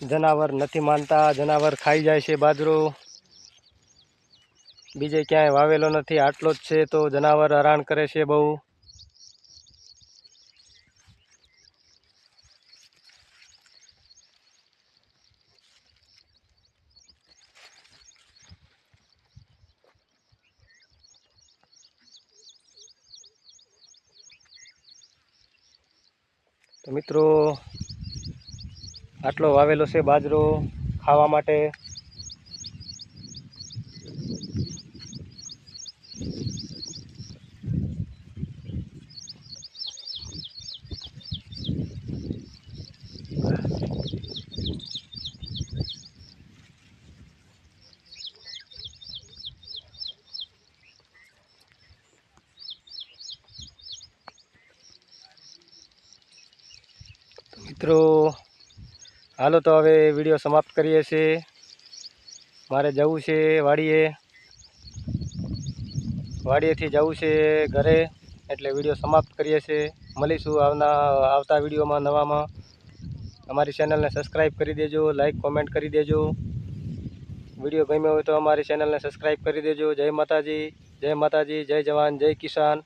જનાવર નથી માનતા, જનાવર ખાઈ જાય છે બાજરો. બીજે ક્યાંય વાવેલો નથી, આટલો જ છે તો જનાવર હરાણ કરે છે બહુ. મિત્રો આટલો વાવેલો છે બાજરો ખાવા માટે. મિત્રો હાલો તો હવે વીડિયો સમાપ્ત કરીએ છીએ. મારે જવું છે વાડીએ. વાડીએથી જવું છે ઘરે, એટલે વીડિયો સમાપ્ત કરીએ છીએ. મળીશું આવના, આવતા વિડીયોમાં નવામાં. અમારી ચેનલને સબસ્ક્રાઈબ કરી દેજો, લાઈક, કોમેન્ટ કરી દેજો. વીડિયો ગમ્યો હોય તો અમારી ચેનલને સબસ્ક્રાઈબ કરી દેજો. જય માતાજી જય માતાજી, જય જવાન, જય કિસાન.